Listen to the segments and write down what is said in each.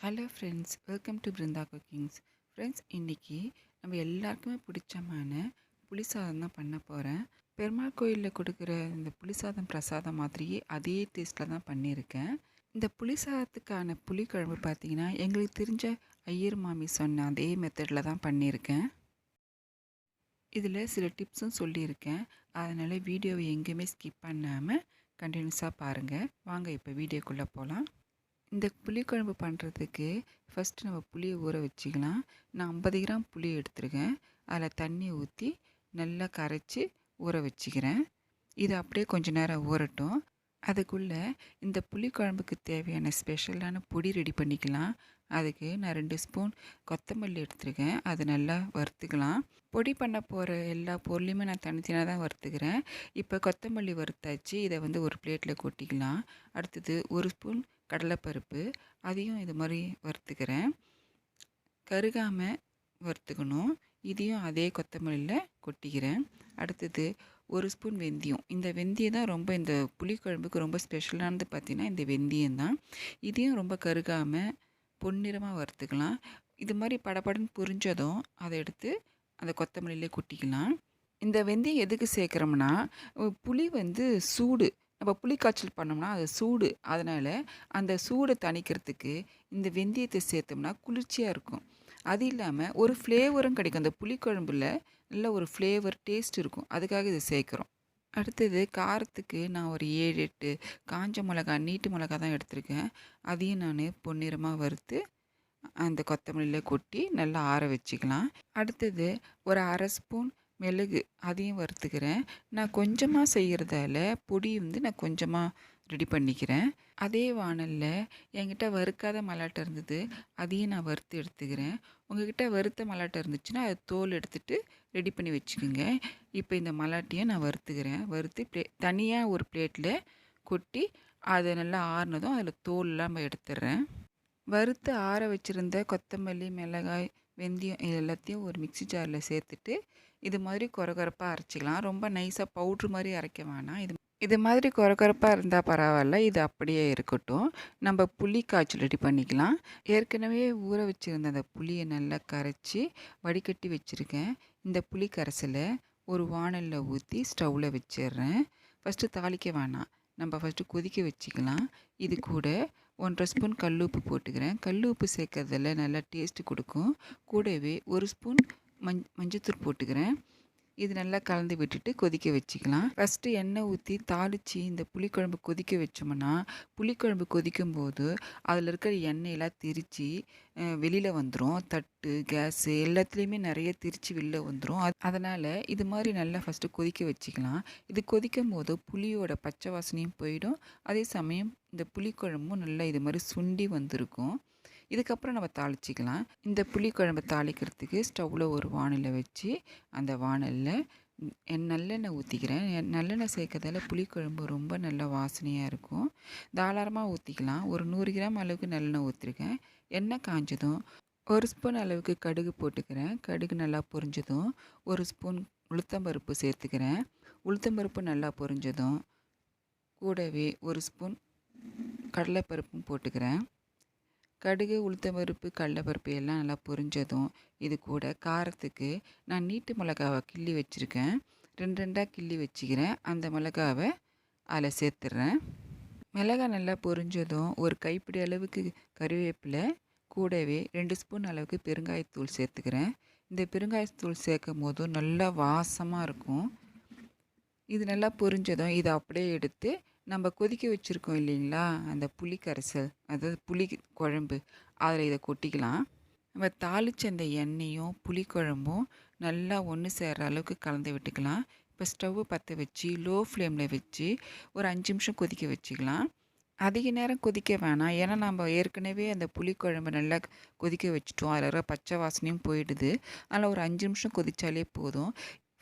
Hello friends welcome to Brindha cookings friends இன்றைக்கி நம்ம எல்லாருக்குமே பிடிச்சமான புளிசாதம் தான் பண்ண போகிறேன் பெருமாள் கோயிலில் கொடுக்குற இந்த புளிசாதம் பிரசாதம் மாதிரியே அதே டேஸ்ட்டில் தான் பண்ணியிருக்கேன். இந்த புளிசாதத்துக்கான புளிக்குழம்பு பார்த்திங்கன்னா பார்த்தீங்கன்னா எங்களுக்கு தெரிஞ்ச ஐயர் மாமி சொன்ன அதே மெத்தடில் தான் பண்ணியிருக்கேன். இதில் சில டிப்ஸும் சொல்லியிருக்கேன். அதனால் வீடியோவை எங்கேயுமே ஸ்கிப் பண்ணாமல் கண்டினியூஸாக பாருங்கள் வாங்க இப்போ வீடியோக்குள்ளே போகலாம் இந்த புளிக்குழம்பு பண்ணுறதுக்கு ஃபஸ்ட்டு நம்ம புளியை ஊற வச்சுக்கலாம். நான் ஐம்பது கிராம் புளி எடுத்துருக்கேன். அதில் தண்ணி ஊற்றி நல்லா கரைச்சி ஊற வச்சுக்கிறேன். இது அப்படியே கொஞ்சம் நேரம் ஊறட்டும். அதுக்குள்ளே இந்த புளிக்குழம்புக்கு தேவையான ஸ்பெஷலான பொடி ரெடி பண்ணிக்கலாம். அதுக்கு நான் ரெண்டு ஸ்பூன் கொத்தமல்லி எடுத்துருக்கேன். அது நல்லா வறுத்துக்கலாம். பொடி பண்ண போகிற எல்லா பொருளையுமே நான் தனித்தனியாக தான் வறுத்துக்கிறேன். இப்போ கொத்தமல்லி வறுத்தாச்சு. இதை வந்து ஒரு பிளேட்டில் கொட்டிக்கலாம். அடுத்தது ஒரு ஸ்பூன் கடலைப்பருப்பு அதையும் இது மாதிரி வறுத்துக்கிறேன். கருகாமல் வறுத்துக்கணும். இதையும் அதே கொத்தமல்லியில் கொட்டிக்கிறேன். அடுத்தது ஒரு ஸ்பூன் வெந்தயம். இந்த வெந்தயம் தான் ரொம்ப இந்த புளிக்குழம்புக்கு ரொம்ப ஸ்பெஷலானது பார்த்திங்கன்னா இந்த வெந்தயம் தான். இதையும் ரொம்ப கருகாமல் பொன்னிறமாக வறுத்துக்கலாம். இது மாதிரி படபடன்னு புரிஞ்சதும் அதை எடுத்து அந்த கொத்தமல்லியிலே கொட்டிக்கலாம். இந்த வெந்தயம் எதுக்கு சேர்க்குறோம்னா புளி வந்து சூடு. நம்ம புளி காய்ச்சல் பண்ணோம்னா அது சூடு. அதனால் அந்த சூடை தணிக்கிறதுக்கு இந்த வெந்தயத்தை சேர்த்தோம்னா குளிர்ச்சியாக இருக்கும். அது இல்லாமல் ஒரு ஃப்ளேவரும் கிடைக்கும். அந்த புளிக்குழம்புல நல்ல ஒரு ஃப்ளேவர் டேஸ்ட் இருக்கும். அதுக்காக இதை சேர்க்குறோம். அடுத்தது காரத்துக்கு நான் ஒரு ஏழு எட்டு காஞ்ச மிளகா நீட்டு மிளகா தான் எடுத்திருக்கேன். அதையும் நான் பொன்னிறமாக வறுத்து அந்த கொத்தமல்லியில் கொட்டி நல்லா ஆற வச்சுக்கலாம். அடுத்தது ஒரு அரை ஸ்பூன் மிளகு அதையும் வறுத்துக்கிறேன். நான் கொஞ்சமாக செய்கிறதால பொடி வந்து நான் கொஞ்சமாக ரெடி பண்ணிக்கிறேன். அதே வானலில் என்கிட்ட வறுக்காத மலாட்டை இருந்தது அதையும் நான் வறுத்து எடுத்துக்கிறேன். உங்ககிட்ட வறுத்த மலாட்டை இருந்துச்சுன்னா அது தோல் எடுத்துகிட்டு ரெடி பண்ணி வச்சுக்கோங்க. இப்போ இந்த மலாட்டையும் நான் வறுத்துக்கிறேன். வறுத்து ப்ளே தனியாக ஒரு பிளேட்டில் கொட்டி அதை நல்லா ஆறுனதும் அதில் தோல் இல்லாமல் எடுத்துடுறேன் வறுத்து ஆற வச்சுருந்த கொத்தமல்லி மிளகாய் வெந்தயம் இது எல்லாத்தையும் ஒரு மிக்சி ஜாரில் சேர்த்துட்டு இது மாதிரி கொரகொரப்பாக அரைச்சிக்கலாம். ரொம்ப நைஸாக பவுட்ரு மாதிரி அரைக்க வேணாம். இது இது மாதிரி கொரகொரப்பாக இருந்தால் பரவாயில்ல. இது அப்படியே இருக்கட்டும். நம்ம புளி காய்ச்சல் ரெடி பண்ணிக்கலாம். ஏற்கனவே ஊற வச்சுருந்த அந்த புளியை நல்லா கரைச்சி வடிகட்டி வச்சுருக்கேன். இந்த புளி கரைசலை ஒரு வானலில் ஊற்றி ஸ்டவ்வில் வச்சிடுறேன். ஃபஸ்ட்டு தாளிக்க வேணாம். நம்ம ஃபஸ்ட்டு கொதிக்க வச்சுக்கலாம். இது கூட ஒன்றரை ஸ்பூன் கல் உப்பு போட்டுக்கிறேன். கல் உப்பு சேர்க்கறதில் நல்லா டேஸ்ட்டு கொடுக்கும். கூடவே ஒரு ஸ்பூன் மஞ் மஞ்சத்தூள் போட்டுக்கிறேன். இது நல்லா கலந்து விட்டுட்டு கொதிக்க வச்சுக்கலாம். ஃபஸ்ட்டு எண்ணெய் ஊற்றி தாளித்து இந்த புளிக்குழம்பு கொதிக்க வச்சோம்னா புளிக்குழம்பு கொதிக்கும் போது அதில் இருக்கிற எண்ணெயெல்லாம் திரித்து வெளியில் வந்துடும் தட்டு கேஸு எல்லாத்துலேயுமே நிறைய திரித்து வெளில வந்துடும் அதனால் இது மாதிரி நல்லா ஃபஸ்ட்டு கொதிக்க வச்சுக்கலாம். இது கொதிக்கும் போது புளியோட பச்சை வாசனையும் போயிடும். அதே சமயம் இந்த புளிக்குழம்பும் நல்லா இது மாதிரி சுண்டி வந்திருக்கும். இதுக்கப்புறம் நம்ம தாளிச்சிக்கலாம். இந்த புளி குழம்பு தாளிக்கிறதுக்கு ஸ்டவ்வில் ஒரு வானலை வச்சு அந்த வானலில் என் நல்லெண்ணெய் ஊற்றிக்கிறேன் என் நல்லெண்ணெய் சேர்க்கறதால புளிக்குழம்பு ரொம்ப நல்ல வாசனையாக இருக்கும். தாராளமாக ஊற்றிக்கலாம் ஒரு நூறு கிராம் அளவுக்கு நல்லெண்ணெய் ஊற்றிருக்கேன் எண்ணெய் காஞ்சதும் ஒரு ஸ்பூன் அளவுக்கு கடுகு போட்டுக்கிறேன். கடுகு நல்லா பொரிஞ்சதும் ஒரு ஸ்பூன் உளுத்தம்பருப்பு சேர்த்துக்கிறேன். உளுத்தம்பருப்பு நல்லா பொரிஞ்சதும் கூடவே ஒரு ஸ்பூன் கடலைப்பருப்பும் போட்டுக்கிறேன். கடுகு உளுத்தம்பருப்பு கடலப்பருப்பு எல்லாம் நல்லா பொரிஞ்சதும் இது கூட காரத்துக்கு நான் நீட்டு மிளகாவை கிள்ளி வச்சுருக்கேன். ரெண்டு ரெண்டாக கிள்ளி வச்சுக்கிறேன். அந்த மிளகாவை அதில் சேர்த்துட்றேன். மிளகாய் நல்லா பொரிஞ்சதும் ஒரு கைப்பிடி அளவுக்கு கருவேப்பிலை கூடவே ரெண்டு ஸ்பூன் அளவுக்கு பெருங்காயத்தூள் சேர்த்துக்கிறேன். இந்த பெருங்காயத்தூள் சேர்க்கும் போதும் நல்லா வாசமாக இருக்கும். இது நல்லா பொரிஞ்சதும் இதை அப்படியே எடுத்து நம்ம கொதிக்க வச்சுருக்கோம் இல்லைங்களா? அந்த புளி கரைசல் அதாவது புளி குழம்பு அதில் இதை கொட்டிக்கலாம். நம்ம தாளித்த அந்த எண்ணெயும் புளி குழம்பும் நல்லா ஒன்று சேர்கிற அளவுக்கு கலந்து விட்டுக்கலாம். இப்போ ஸ்டவ்வு பற்ற வச்சு லோ ஃப்ளேமில் வச்சு ஒரு அஞ்சு நிமிஷம் கொதிக்க வச்சுக்கலாம். அதிக நேரம் கொதிக்க வேணாம். ஏன்னா நம்ம ஏற்கனவே அந்த புளிக்குழம்பு நல்லா கொதிக்க வச்சுட்டோம். அதில் இருக்கிற பச்சை வாசனையும் போயிடுது. அதில் ஒரு அஞ்சு நிமிஷம் கொதித்தாலே போதும்.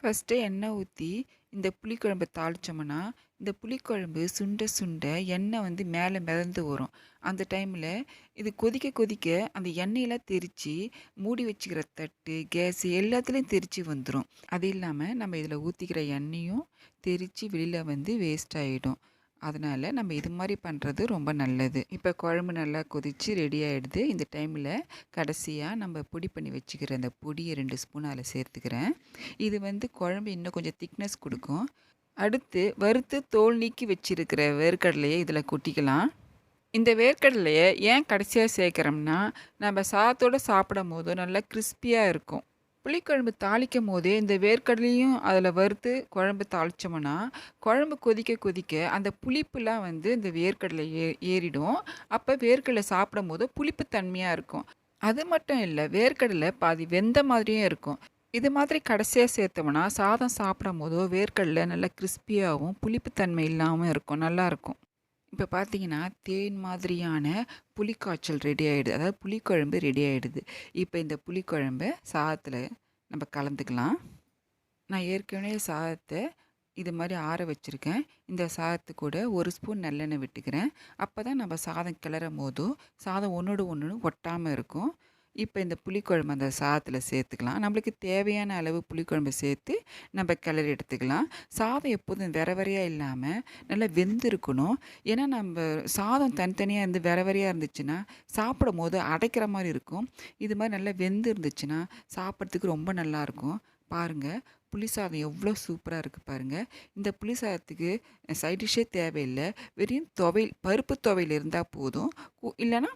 ஃபஸ்ட்டு எண்ணெய் ஊற்றி இந்த புளிக்குழம்பை தாளித்தோம்னா இந்த புளிக்குழம்பு சுண்ட சுண்ட எண்ணெய் வந்து மேலே மிதந்து வரும். அந்த டைமில் இது கொதிக்க கொதிக்க அந்த எண்ணெயெல்லாம் தெரித்து மூடி வச்சுக்கிற தட்டு கேஸ் எல்லாத்துலேயும் தெரித்து வந்துடும் அது இல்லாமல் நம்ம இதில் ஊற்றிக்கிற எண்ணெயும் தெரித்து வெளியில் வந்து வேஸ்ட் ஆகிடும் அதனால் நம்ம இது மாதிரி பண்ணுறது ரொம்ப நல்லது. இப்போ குழம்பு நல்லா கொதித்து ரெடி ஆகிடுது இந்த டைமில் கடைசியாக நம்ம பொடி பண்ணி வச்சுக்கிற அந்த பொடியை ரெண்டு ஸ்பூன் அதில் சேர்த்துக்கிறேன். இது வந்து குழம்பு இன்னும் கொஞ்சம் திக்னஸ் கொடுக்கும். அடுத்து வறுத்து தோல் நீக்கி வச்சிருக்கிற வேர்க்கடலையை இதில் கொட்டிக்கலாம். இந்த வேர்க்கடலையை ஏன் கடைசியாக சேர்க்குறோம்னா நம்ம சாத்தோடு சாப்பிடும் போது நல்லா கிறிஸ்பியாக இருக்கும். புளிக்குழம்பு தாளிக்கும் போதே இந்த வேர்க்கடலையும் அதில் வறுத்து குழம்பு தாளித்தோம்னா குழம்பு கொதிக்க கொதிக்க அந்த புளிப்புலாம் வந்து இந்த வேர்க்கடலை ஏ ஏறிடும். அப்போ வேர்க்கடலை சாப்பிடும் போது புளிப்பு தன்மையாக இருக்கும். அது மட்டும் இல்லை வேர்க்கடலை பாதி வெந்த மாதிரியும் இருக்கும். இது மாதிரி கடைசியாக சேர்த்தோம்னா சாதம் சாப்பிடும் போதோ வேர்க்கடலை நல்லா கிறிஸ்பியாகவும் புளிப்புத்தன்மை இல்லாமல் இருக்கும் நல்லாயிருக்கும் இப்போ பார்த்தீங்கன்னா தேன் மாதிரியான புளிக்காய்ச்சல் ரெடி ஆகிடுது அதாவது புளிக்குழம்பு ரெடி ஆகிடுது இப்போ இந்த புளிக்குழம்பை சாதத்தில் நம்ம கலந்துக்கலாம். நான் ஏற்கனவே சாதத்தை இது மாதிரி ஆற வச்சுருக்கேன். இந்த சாதத்து கூட ஒரு ஸ்பூன் நல்லெண்ணெய் விட்டுக்கிறேன். அப்போ தான் நம்ம சாதம் கிளறும் போதும் சாதம் ஒன்றோடு ஒன்று ஒட்டாமல் இருக்கும். இப்போ இந்த புளிக்குழம்பு அந்த சாதத்தில் சேர்த்துக்கலாம். நம்மளுக்கு தேவையான அளவு புளிக்குழம்பு சேர்த்து நம்ம கிளறி எடுத்துக்கலாம். சாதம் எப்போதும் வெற வெறையாக இல்லாமல் நல்லா வெந்திருக்கணும். ஏன்னா நம்ம சாதம் தனித்தனியாக இருந்து வெற வெறையாக இருந்துச்சுன்னா சாப்பிடும் போது அடைக்கிற மாதிரி இருக்கும். இது மாதிரி நல்லா வெந்து இருந்துச்சுன்னா சாப்பிட்றதுக்கு ரொம்ப நல்லாயிருக்கும் பாருங்கள் புளி சாதம் எவ்வளோ சூப்பராக இருக்குது பாருங்கள் இந்த புளி சாதத்துக்கு சைட் டிஷ்ஷே தேவையில்லை. வெறும் துவையல் பருப்பு துவையல் இருந்தால் போதும். இல்லைன்னா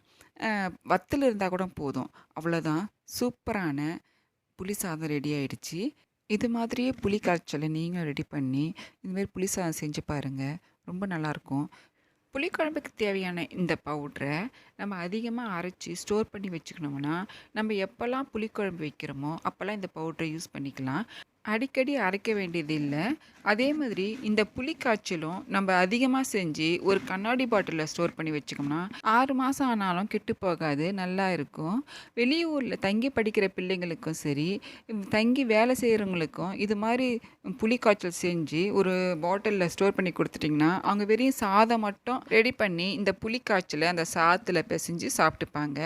வத்தல் இருந்தால் கூட போதும். அவ்வளோதான் சூப்பரான புளி சாதம் ரெடி ஆயிடுச்சு. இது மாதிரியே புளி காய்ச்சலை நீங்களும் ரெடி பண்ணி இதுமாரி புளி சாதம் செஞ்சு பாருங்கள் ரொம்ப நல்லாயிருக்கும். புளிக்குழம்புக்கு தேவையான இந்த பவுட்ரை நம்ம அதிகமாக அரைச்சி ஸ்டோர் பண்ணி வச்சுக்கணும்னா நம்ம எப்போல்லாம் புளிக்குழம்பு வைக்கிறோமோ அப்போல்லாம் இந்த பவுட்ரை யூஸ் பண்ணிக்கலாம். அடிக்கடி அரைக்க வேண்டியது இல்லை அதே மாதிரி இந்த புளி காய்ச்சலும் நம்ம அதிகமாக செஞ்சு ஒரு கண்ணாடி பாட்டிலில் ஸ்டோர் பண்ணி வச்சுக்கோம்னா ஆறு மாதம் ஆனாலும் கெட்டு போகாது நல்லா இருக்கும். வெளியூரில் தங்கி படிக்கிற பிள்ளைங்களுக்கும் சரி தங்கி வேலை செய்கிறவங்களுக்கும் இது மாதிரி புளிக்காய்ச்சல் செஞ்சு ஒரு பாட்டிலில் ஸ்டோர் பண்ணி கொடுத்துட்டிங்கன்னா அவங்க வெறும் சாதம் மட்டும் ரெடி பண்ணி இந்த புளிக்காய்ச்சலை அந்த சாதத்தில் பிசைஞ்சு சாப்பிட்டுப்பாங்க.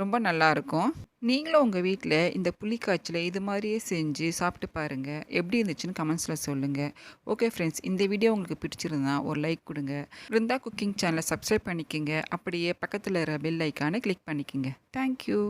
ரொம்ப நல்லாயிருக்கும் நீங்களும் உங்கள் வீட்டில் இந்த புளிக்காய்ச்சல இது மாதிரியே செஞ்சு சாப்பிட்டு பாருங்கள் எப்படி இருந்துச்சுன்னு கமெண்ட்ஸில் சொல்லுங்கள் ஓகே ஃப்ரெண்ட்ஸ் இந்த வீடியோ உங்களுக்கு பிடிச்சிருந்தா ஒரு லைக் கொடுங்க. பிருந்தா குக்கிங் சேனலை சப்ஸ்கிரைப் பண்ணிக்கோங்க. அப்படியே பக்கத்தில் இருக்கிற பெல் ஐக்கானை கிளிக் பண்ணிக்கோங்க. தேங்க்யூ